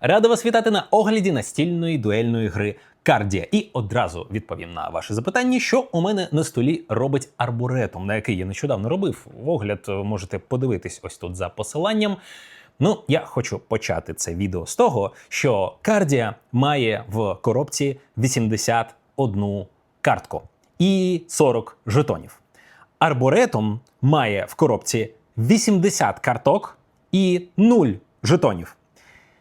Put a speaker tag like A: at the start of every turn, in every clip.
A: Рада вас вітати на огляді настільної дуельної гри Кардія. І одразу відповім на ваше запитання, що у мене на столі робить арбуретум, на який я нещодавно робив. Огляд можете подивитись ось тут за посиланням. Ну, я хочу почати це відео з того, що Кардія має в коробці 81 картку і 40 жетонів. Арборетум має в коробці 80 карток і 0 жетонів.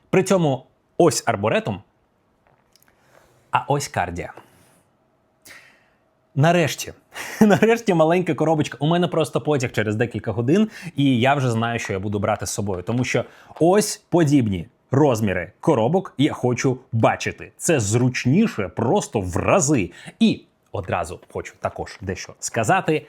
A: При цьому ось арборетум, а ось кардія. Нарешті, нарешті маленька коробочка. У мене просто потяг через декілька годин, і я вже знаю, що я буду брати з собою. Тому що ось подібні розміри коробок я хочу бачити. Це зручніше просто в рази. І одразу хочу також дещо сказати.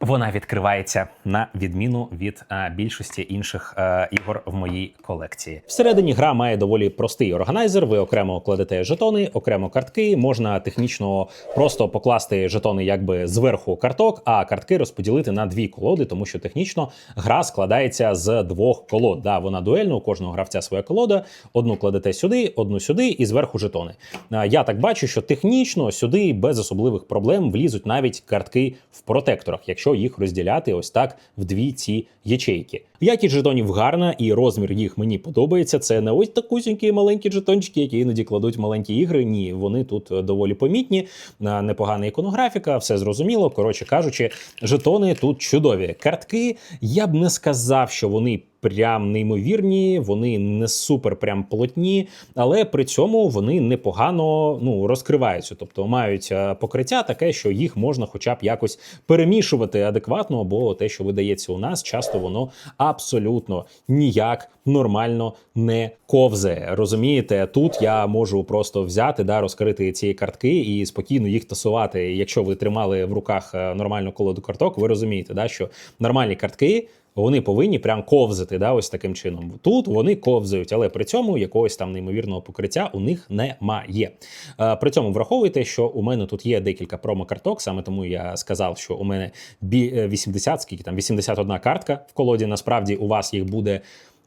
A: Вона відкривається на відміну від е, більшості інших е, ігор в моїй колекції. Всередині гра має доволі простий органайзер. Ви окремо кладете жетони, окремо картки. Можна технічно просто покласти жетони якби зверху карток, а картки розподілити на дві колоди, тому що технічно гра складається з двох колод. Да, вона дуельна, у кожного гравця своя колода. Одну кладете сюди, одну сюди, і зверху жетони. Е, Я так бачу, що технічно сюди без особливих проблем влізуть навіть картки в протекторах, якщо їх розділяти ось так в дві ці ячейки. Якість жетонів гарна, і розмір їх мені подобається. Це не ось такусінькі маленькі жетончики, які іноді кладуть маленькі ігри. Ні, вони тут е, доволі помітні. е, Непогана іконографіка, все зрозуміло. Коротше кажучи, жетони тут чудові. Картки я б не сказав, що вони. Прям неймовірні, вони не супер прям плотні, але при цьому вони непогано ну розкриваються, тобто мають е, покриття таке, що їх можна, хоча б якось перемішувати адекватно, бо те, що видається у нас, часто воно абсолютно ніяк нормально не ковзає. Розумієте, тут я можу просто взяти, да, розкрити ці картки і спокійно їх тасувати. Якщо ви тримали в руках е, нормальну колоду карток, ви розумієте, да, що нормальні картки. Вони повинні прям ковзати, да, ось таким чином. Тут вони ковзають, але при цьому якогось там неймовірного покриття у них немає. Е, При цьому враховуйте, що у мене тут є декілька промокарток, саме тому я сказав, що у мене бі- е, 80, скільки там 81 картка в колоді. Насправді у вас їх буде.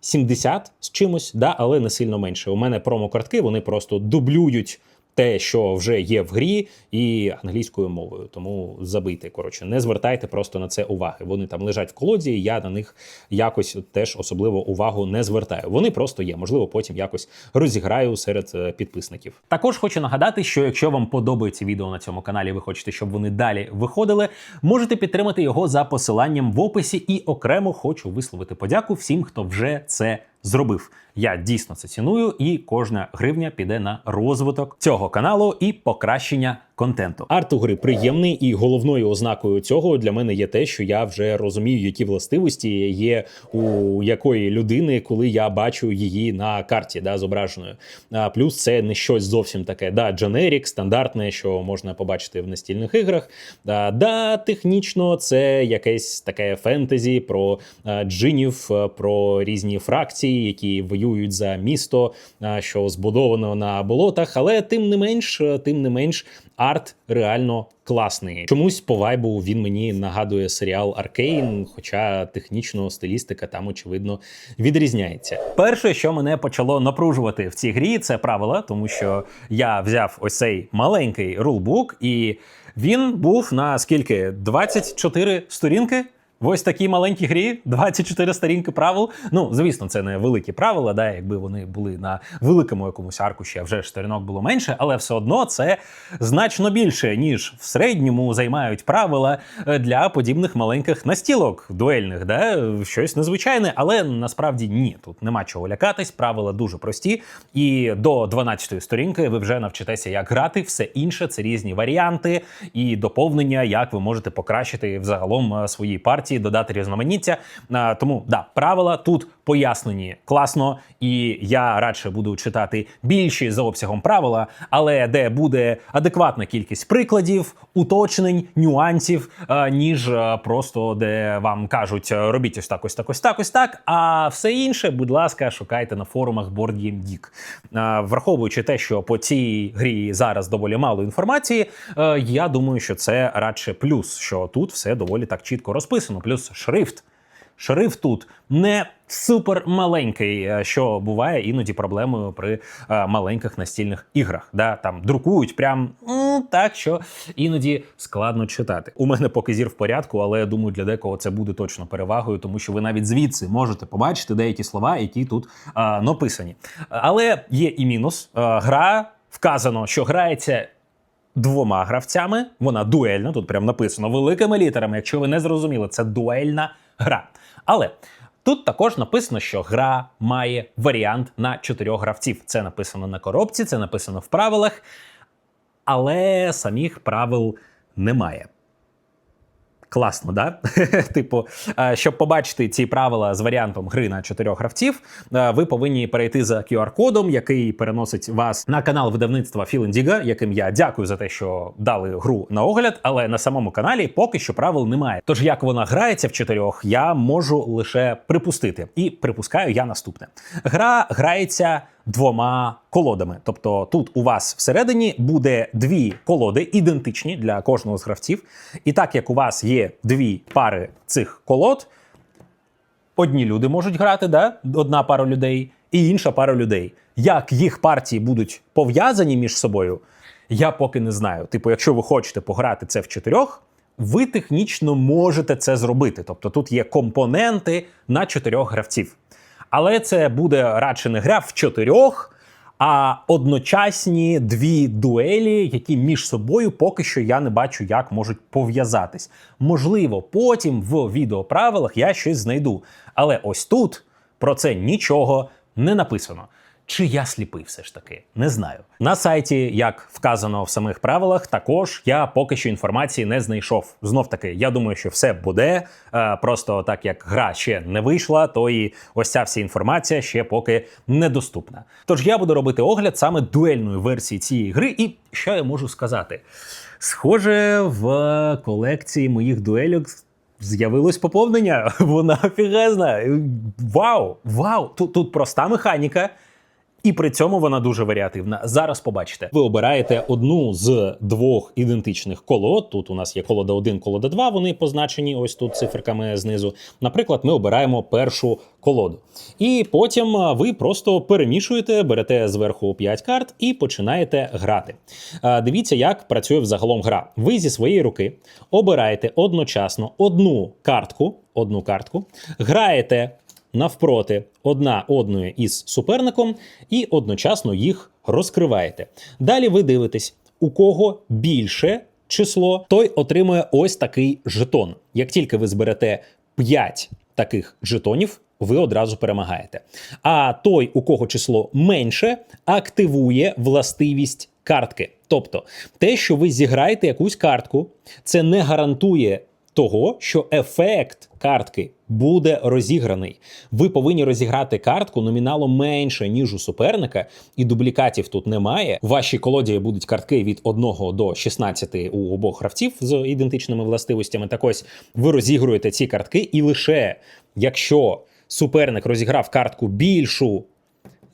A: 70 з чимось, да, але не сильно менше. У мене промокартки, вони просто дублюють те, що вже є в грі, і англійською мовою. Тому забийте. Коротше, не звертайте просто на це уваги. Вони там лежать в колоді, і я на них якось теж особливо увагу не звертаю. Вони просто є. Можливо, потім якось розіграю серед е, підписників. Також хочу нагадати, що якщо вам подобається відео на цьому каналі, ви хочете, щоб вони далі виходили, можете підтримати його за посиланням в описі. І окремо хочу висловити подяку всім, хто вже це зробив. Я дійсно це ціную, і кожна гривня піде на розвиток цього каналу і покращення контенту. Арт у гри приємний, і головною ознакою цього для мене є те, що я вже розумію, які властивості є у якої людини, коли я бачу її на карті, да, зображеною. А плюс це не щось зовсім таке, да, дженерік, стандартне, що можна побачити в настільних іграх. Да, да, технічно це якесь таке фентезі про джинів, про різні фракції, які воюють за місто, що збудовано на болотах, але тим не менш, тим не менш, арт реально класний. Чомусь по вайбу він мені нагадує серіал Аркейн, хоча технічно стилістика там очевидно відрізняється. Перше, що мене почало напружувати в цій грі, це правила, тому що я взяв ось цей маленький рулбук, і він був на скільки 24 сторінки. Ось такій маленькій грі 24 сторінки правил. Ну, звісно, це не великі правила, да, якби вони були на великому якомусь аркуші, а вже сторінок було менше, але все одно це значно більше, ніж в середньому займають правила е, для подібних маленьких настілок дуельних, да? щось незвичайне, але насправді ні. Тут нема чого лякатись, правила дуже прості. І до 12-ї сторінки ви вже навчитеся, як грати. Все інше це різні варіанти і доповнення, як ви можете покращити взагалом е, свої партії, додати різноманіття. Е, Тому да, правила тут пояснені класно, і я радше буду читати більші за обсягом правила, але де буде адекватна кількість прикладів, уточнень, нюансів, е, ніж е, просто де вам кажуть е, робіть ось так, ось так, ось так, ось так. А все інше, будь ласка, шукайте на форумах BoardGameGeek. Е, Враховуючи те, що по цій грі зараз доволі мало інформації, я думаю, що це радше плюс, що тут все доволі так чітко розписано. Плюс шрифт. Шрифт тут не супер маленький, е, що буває іноді проблемою при е, маленьких настільних іграх. Да? Там друкують прям так, що іноді складно читати. У мене поки зір в порядку, але я думаю, для декого це буде точно перевагою, тому що ви навіть звідси можете побачити деякі слова, які тут е, написані. Але є і мінус. Е, гра вказано, що грається двома гравцями. Вона дуельна, тут прям написано великими літерами. Якщо ви не зрозуміли, це дуельна гра. Але тут також написано, що гра має варіант на чотирьох гравців. Це написано на коробці, це написано в правилах, але самих правил немає. Класно, да? типу, е, щоб побачити ці правила з варіантом гри на чотирьох гравців, е, ви повинні перейти за QR-кодом, який переносить вас на канал видавництва Indigo, яким я дякую за те, що дали гру на огляд. Але на самому каналі поки що правил немає. Тож як вона грається в чотирьох, я можу лише припустити. І припускаю я наступне: гра грається двома колодами. Тобто тут у вас всередині буде дві колоди, ідентичні для кожного з гравців. І так як у вас є дві пари цих колод, одні люди можуть грати, да? одна пара людей, і інша пара людей. Як їх партії будуть пов'язані між собою, я поки не знаю. Типу, якщо ви хочете пограти це в чотирьох, ви технічно можете це зробити. Тобто тут є компоненти на чотирьох гравців. Але це буде радше не гра в чотирьох, а одночасні дві дуелі, які між собою поки що я не бачу, як можуть пов'язатись. Можливо, потім в відеоправилах я щось знайду. Але ось тут про це нічого не написано. Чи я сліпий все ж таки? Не знаю. На сайті, як вказано в самих правилах, також я поки що інформації не знайшов. Знов таки, я думаю, що все буде. Е, просто так як гра ще не вийшла, то і ось ця вся інформація ще поки недоступна. Тож я буду робити огляд саме дуельної версії цієї гри, і що я можу сказати? Схоже, в колекції моїх дуелюк З'явилось поповнення, вона офігезна. Вау! Вау! Тут, тут проста механіка, і при цьому вона дуже варіативна. Зараз побачите. Ви обираєте одну з двох ідентичних колод. Тут у нас є колода 1, колода 2, вони позначені ось тут циферками знизу. Наприклад, ми обираємо першу колоду. І потім ви просто перемішуєте, берете зверху 5 карт і починаєте грати. Дивіться, як працює взагалом гра. Ви зі своєї руки обираєте одночасно одну картку, одну картку, граєте навпроти одна одної із суперником і одночасно їх розкриваєте. Далі ви дивитесь, у кого більше число, той отримує ось такий жетон. Як тільки ви зберете 5 таких жетонів, ви одразу перемагаєте. А той, у кого число менше, активує властивість картки. Тобто, те, що ви зіграєте якусь картку, це не гарантує того, що ефект картки буде розіграний. Ви повинні розіграти картку номіналом менше, ніж у суперника, і дублікатів тут немає. В вашій колоді будуть картки від 1 до 16 у обох гравців з ідентичними властивостями. Так ось ви розігруєте ці картки, і лише якщо суперник розіграв картку більшу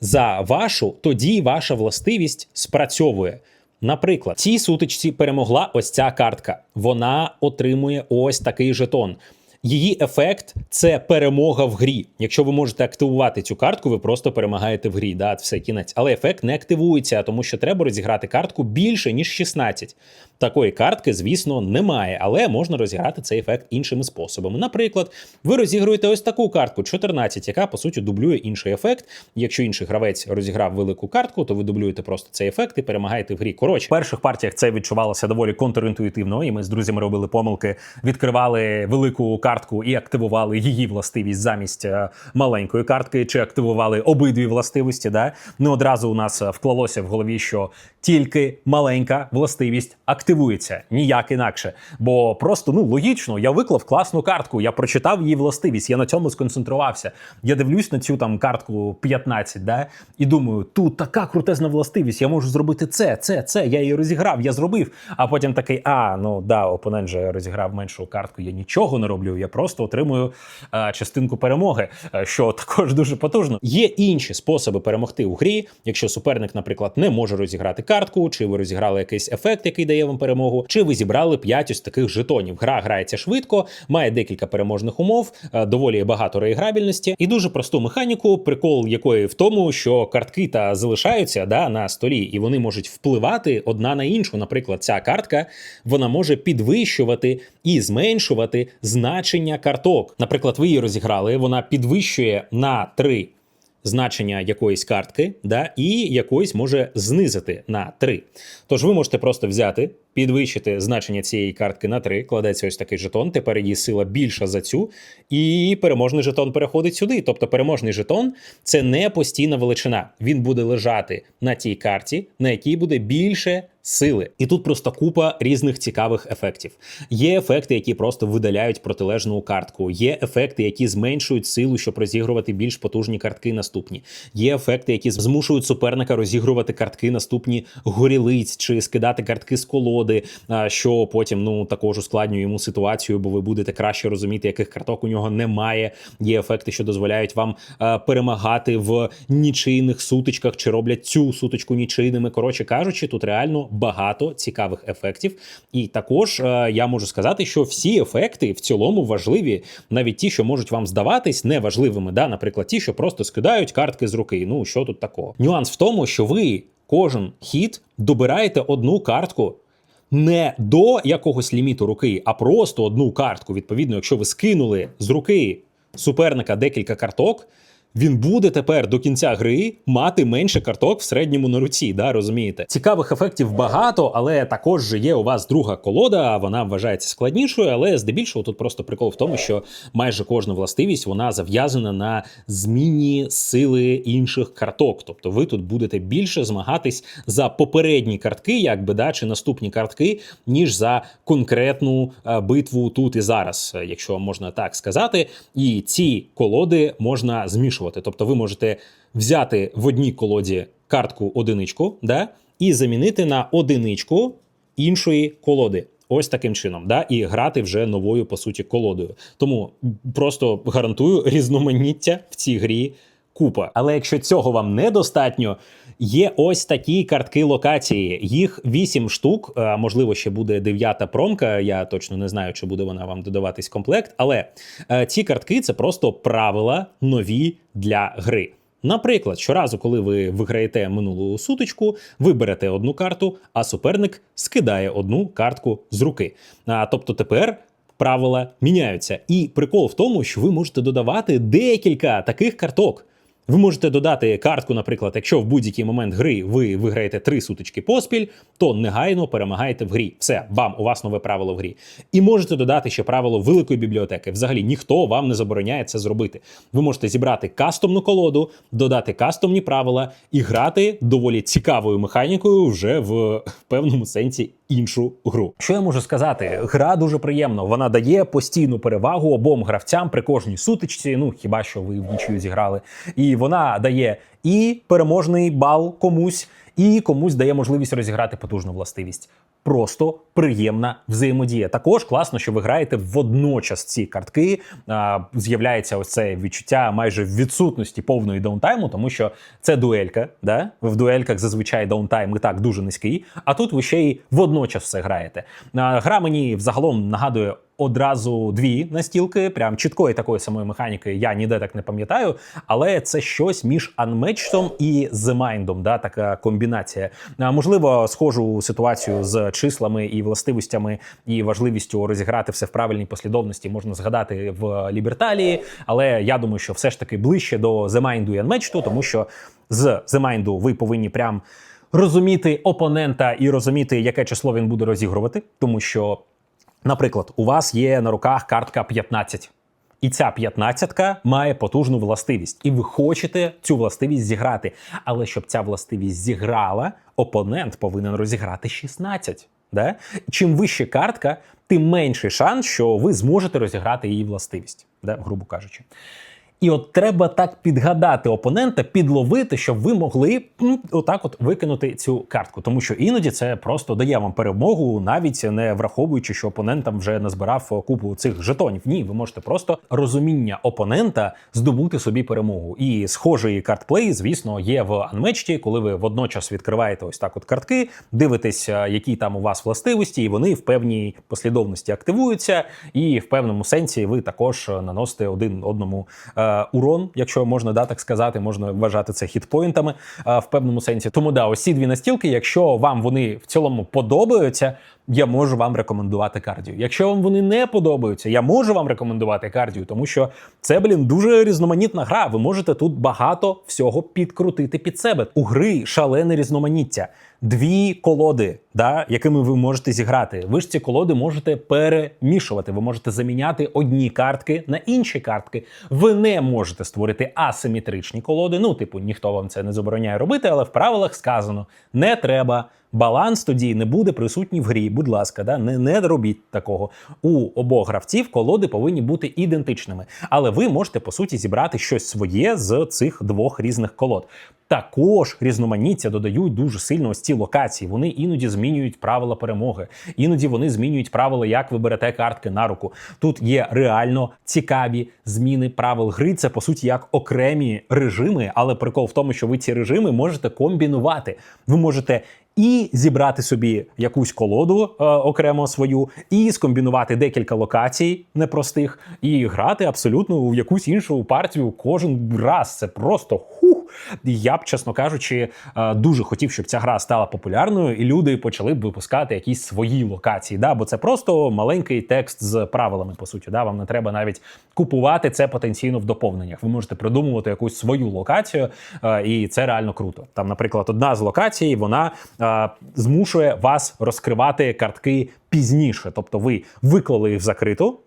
A: за вашу, тоді ваша властивість спрацьовує. Наприклад, цій сутичці перемогла ось ця картка. Вона отримує ось такий жетон. Її ефект це перемога в грі. Якщо ви можете активувати цю картку, ви просто перемагаєте в грі. Да, все кінець. Але ефект не активується, тому що треба розіграти картку більше ніж 16. Такої картки, звісно, немає, але можна розіграти цей ефект іншими способами. Наприклад, ви розігруєте ось таку картку 14, яка по суті дублює інший ефект. Якщо інший гравець розіграв велику картку, то ви дублюєте просто цей ефект і перемагаєте в грі. Коротше, в перших партіях це відчувалося доволі контрінтуїтивно, і ми з друзями робили помилки, відкривали велику картку і активували її властивість замість е, маленької картки, чи активували обидві властивості. Да? Не одразу у нас е, вклалося в голові, що тільки маленька властивість активується, ніяк інакше. Бо просто ну логічно, я виклав класну картку, я прочитав її властивість, я на цьому сконцентрувався. Я дивлюсь на цю там картку 15, да, і думаю, тут така крутезна властивість, я можу зробити це, це, це. Я її розіграв, я зробив. А потім такий, а ну да, опонент же розіграв меншу картку, я нічого не роблю. Я просто отримую е, частинку перемоги, е, що також дуже потужно. Є інші способи перемогти у грі, якщо суперник, наприклад, не може розіграти картку, чи ви розіграли якийсь ефект, який дає вам перемогу, чи ви зібрали 5 ось таких жетонів. Гра грається швидко, має декілька переможних умов, е, доволі багато реіграбільності і дуже просту механіку, прикол якої в тому, що картки та залишаються да, на столі, і вони можуть впливати одна на іншу. Наприклад, ця картка вона може підвищувати і зменшувати значення карток. Наприклад, ви її розіграли, вона підвищує на 3 значення якоїсь картки, да, і якоїсь може знизити на 3. Тож ви можете просто взяти, підвищити значення цієї картки на 3, кладеться ось такий жетон, тепер її сила більша за цю, і переможний жетон переходить сюди. Тобто переможний жетон це не постійна величина. Він буде лежати на тій карті, на якій буде більше сили. І тут просто купа різних цікавих ефектів. Є ефекти, які просто видаляють протилежну картку. Є ефекти, які зменшують силу, щоб розігрувати більш потужні картки наступні. Є ефекти, які змушують суперника розігрувати картки наступні горілиць чи скидати картки з колоди, а, що потім ну також ускладнює йому ситуацію, бо ви будете краще розуміти, яких карток у нього немає. Є ефекти, що дозволяють вам перемагати в нічийних сутичках, чи роблять цю сутичку нічийними. Коротше кажучи, тут реально багато цікавих ефектів. І також я можу сказати, що всі ефекти в цілому важливі, навіть ті, що можуть вам здаватись неважливими. Да? Наприклад, ті, що просто скидають картки з руки. Ну що тут такого? Нюанс в тому, що ви кожен хід добираєте одну картку. Не до якогось ліміту руки, а просто одну картку. Відповідно, якщо ви скинули з руки суперника декілька карток, він буде тепер до кінця гри мати менше карток в середньому на руці. Да, розумієте? Цікавих ефектів багато, але також є у вас друга колода. Вона вважається складнішою, але здебільшого тут просто прикол в тому, що майже кожна властивість вона зав'язана на зміні сили інших карток. Тобто ви тут будете більше змагатись за попередні картки, якби да, чи наступні картки, ніж за конкретну е, битву тут і зараз, якщо можна так сказати. І ці колоди можна змішувати. Тобто, ви можете взяти в одній колоді картку одиничку, да, і замінити на одиничку іншої колоди. Ось таким чином, да, і грати вже новою по суті колодою. Тому просто гарантую різноманіття в цій грі купа. Але якщо цього вам недостатньо, є ось такі картки локації. Їх вісім штук. а, Можливо, ще буде дев'ята промка. Я точно не знаю, чи буде вона вам додаватись комплект. Але е, ці картки це просто правила нові для гри. Наприклад, щоразу, коли ви виграєте минулу сутичку, ви берете одну карту, а суперник скидає одну картку з руки. А, тобто тепер правила міняються. І прикол в тому, що ви можете додавати декілька таких карток. Ви можете додати картку, наприклад, якщо в будь-який момент гри ви виграєте три сутички поспіль, то негайно перемагаєте в грі. Все, бам, у вас нове правило в грі. І можете додати ще правило великої бібліотеки. Взагалі ніхто вам не забороняє це зробити. Ви можете зібрати кастомну колоду, додати кастомні правила і грати доволі цікавою механікою вже в певному сенсі іншу гру. Що я можу сказати? Гра дуже приємна. Вона дає постійну перевагу обом гравцям при кожній сутичці. Ну хіба що ви в нічию зіграли, і вона дає і переможний бал комусь, і комусь дає можливість розіграти потужну властивість. Просто приємна взаємодія. Також класно, що ви граєте водночас ці картки. З'являється ось це відчуття майже відсутності повної даунтайму, тому що це дуелька. Да? В дуельках зазвичай даунтайм і так дуже низький. А тут ви ще й водночас все граєте. Гра мені взагалом нагадує. Одразу дві настілки, прям чіткої такої самої механіки, я ніде так не пам'ятаю, але це щось між Unmatched і The Mind, да, така комбінація. Можливо, схожу ситуацію з числами і властивостями, і важливістю розіграти все в правильній послідовності можна згадати в Ліберталії. Але я думаю, що все ж таки ближче до The Mind і Unmatched, тому що з The Mind ви повинні прям розуміти опонента і розуміти, яке число він буде розігрувати, тому що. Наприклад, у вас є на руках картка 15. І ця 15 має потужну властивість, і ви хочете цю властивість зіграти. Але щоб ця властивість зіграла, опонент повинен розіграти 16. Да? Чим вище картка, тим менший шанс, що ви зможете розіграти її властивість, да? грубо кажучи. І от треба так підгадати опонента, підловити, щоб ви могли отак от викинути цю картку. Тому що іноді це просто дає вам перемогу, навіть не враховуючи, що опонент там вже назбирав купу цих жетонів. Ні, ви можете просто розуміння опонента здобути собі перемогу. І схожий картплей, звісно, є в анмечті, коли ви водночас відкриваєте ось так от картки, дивитесь, е, які там у вас властивості, і вони в певній послідовності активуються, і в певному сенсі ви також е, наносите один одному е, урон, якщо можна да, так сказати, можна вважати це хітпоінтами е, в певному сенсі. Тому да, ось ці дві настілки, якщо вам вони в цілому подобаються. Я можу вам рекомендувати кардію. Якщо вам вони не подобаються, я можу вам рекомендувати кардію, тому що це, блін, дуже різноманітна гра. Ви можете тут багато всього підкрутити під себе. У гри шалене різноманіття. Дві колоди, да, якими ви можете зіграти. Ви ж ці колоди можете перемішувати. Ви можете заміняти одні картки на інші картки. Ви не можете створити асиметричні колоди. Ну, типу, ніхто вам це не забороняє робити, але в правилах сказано: не треба. Баланс тоді не буде присутній в грі. Будь ласка, да не, не робіть такого. У обох гравців колоди повинні бути ідентичними, але ви можете по суті зібрати щось своє з цих двох різних колод. Також різноманіття додають дуже сильно ось ці локації. Вони іноді змінюють правила перемоги, іноді вони змінюють правила, як ви берете картки на руку. Тут є реально цікаві зміни правил гри. Це по суті як окремі режими, але прикол в тому, що ви ці режими можете комбінувати. Ви можете і зібрати собі якусь колоду е, окремо свою, і скомбінувати декілька локацій непростих, і грати абсолютно в якусь іншу партію кожен раз. Це просто хух. Я б, чесно кажучи, е, дуже хотів, щоб ця гра стала популярною, і люди почали б випускати якісь свої локації. Да? Бо це просто маленький текст з правилами, по суті. Да? Вам не треба навіть купувати це потенційно в доповненнях. Ви можете придумувати якусь свою локацію, е, і це реально круто. Там, наприклад, одна з локацій, вона е, змушує вас розкривати картки пізніше. Тобто ви виклали їх в закриту.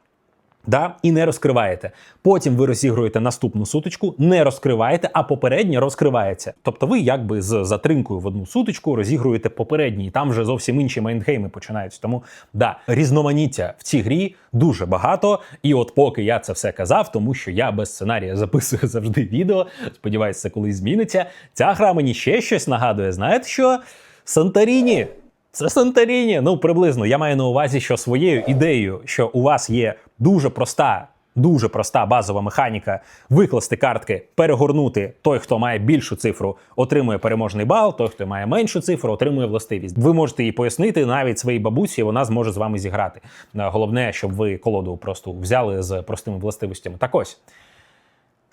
A: Да, і не розкриваєте. Потім ви розігруєте наступну сутичку, не розкриваєте, а попередня розкривається. Тобто ви якби з затримкою в одну сутичку розігруєте попередній, і там вже зовсім інші мейнгейми починаються. Тому да, різноманіття в цій грі дуже багато. І от поки я це все казав, тому що я без сценарія записую завжди відео. Сподіваюся, це колись зміниться. Ця гра мені ще щось нагадує. Знаєте що? Санторіні. Це Санторіні. Ну, приблизно. Я маю на увазі, що своєю ідеєю, що у вас є дуже проста. Дуже проста базова механіка викласти картки, перегорнути. Той, хто має більшу цифру, отримує переможний бал. Той, хто має меншу цифру, отримує властивість. Ви можете її пояснити навіть своїй бабусі, вона зможе з вами зіграти. Е, Головне, щоб ви колоду просто взяли з простими властивостями. Так ось.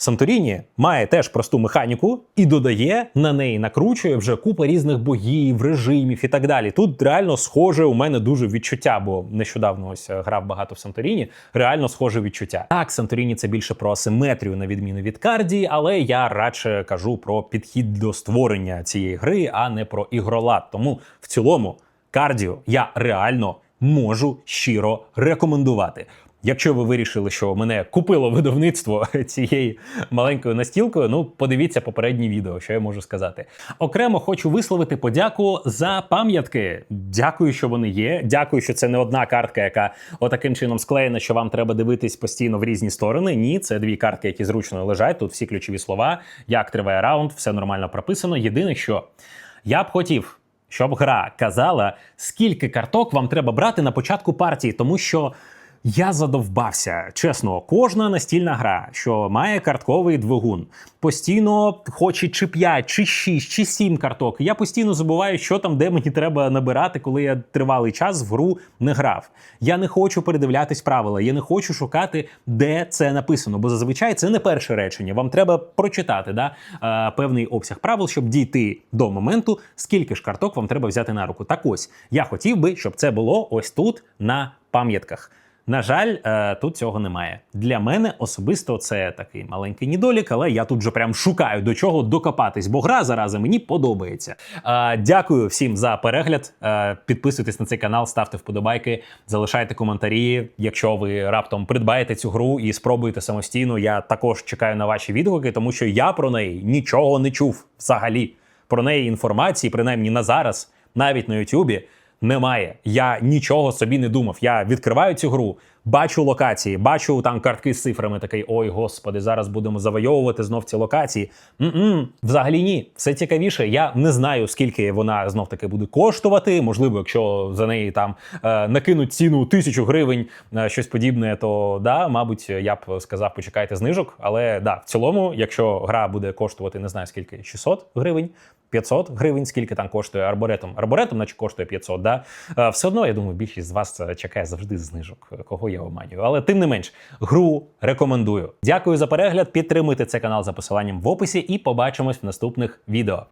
A: Санторіні має теж просту механіку і додає на неї, накручує вже купа різних богів, режимів і так далі. Тут реально схоже у мене дуже відчуття, бо нещодавно ось е, грав багато в Санторіні. Реально схоже відчуття. Так, Санторіні це більше про асиметрію на відміну від Кардії, але я радше кажу про підхід до створення цієї гри, а не про ігролад. Тому в цілому кардію я реально можу щиро рекомендувати. Якщо ви вирішили, що мене купило видавництво цією маленькою настілкою, ну подивіться попереднє відео, що я можу сказати. Окремо хочу висловити подяку за пам'ятки. Дякую, що вони є. Дякую, що це не одна картка, яка отаким чином склеєна, що вам треба дивитись постійно в різні сторони. Ні, це дві картки, які зручно лежать. Тут всі ключові слова, як триває раунд, все нормально прописано. Єдине, що я б хотів. Щоб гра казала, скільки карток вам треба брати на початку партії, тому що я задовбався. Чесно, кожна настільна гра, що має картковий двигун, постійно хоче чи 5, чи 6, чи 7 карток. Я постійно забуваю, що там, де мені треба набирати, коли я тривалий час в гру не грав. Я не хочу передивлятись правила, я не хочу шукати, де це написано. Бо зазвичай це не перше речення. Вам треба прочитати да, е, певний обсяг правил, щоб дійти до моменту, скільки ж карток вам треба взяти на руку. Так ось я хотів би, щоб це було ось тут на пам'ятках. На жаль, е, тут цього немає. Для мене особисто це такий маленький недолік, але я тут вже прям шукаю до чого докопатись, бо гра зарази мені подобається. Е, Дякую всім за перегляд. Е, Підписуйтесь на цей канал, ставте вподобайки, залишайте коментарі. Якщо ви раптом придбаєте цю гру і спробуєте самостійно, я також чекаю на ваші відгуки, тому що я про неї нічого не чув взагалі. Про неї інформації, принаймні на зараз, навіть на Ютубі немає. Я нічого собі не думав. Я відкриваю цю гру, бачу локації, бачу там картки з цифрами. Такий ой, господи, зараз будемо завойовувати знов ці локації. М-м, взагалі ні. Все цікавіше. Я не знаю, скільки вона знов таки буде коштувати. Можливо, якщо за неї там е, накинуть ціну тисячу гривень, е, щось подібне, то да, мабуть, я б сказав, почекайте знижок. Але да, в цілому, якщо гра буде коштувати, не знаю скільки 600 гривень. 500 гривень, скільки там коштує арборетом. Арборетом, наче коштує 500, да? Е, Все одно, я думаю, більшість з вас е, чекає завжди знижок, е, кого я обманюю. Але тим не менш, гру рекомендую. Дякую за перегляд. Підтримуйте цей канал за посиланням в описі і побачимось в наступних відео.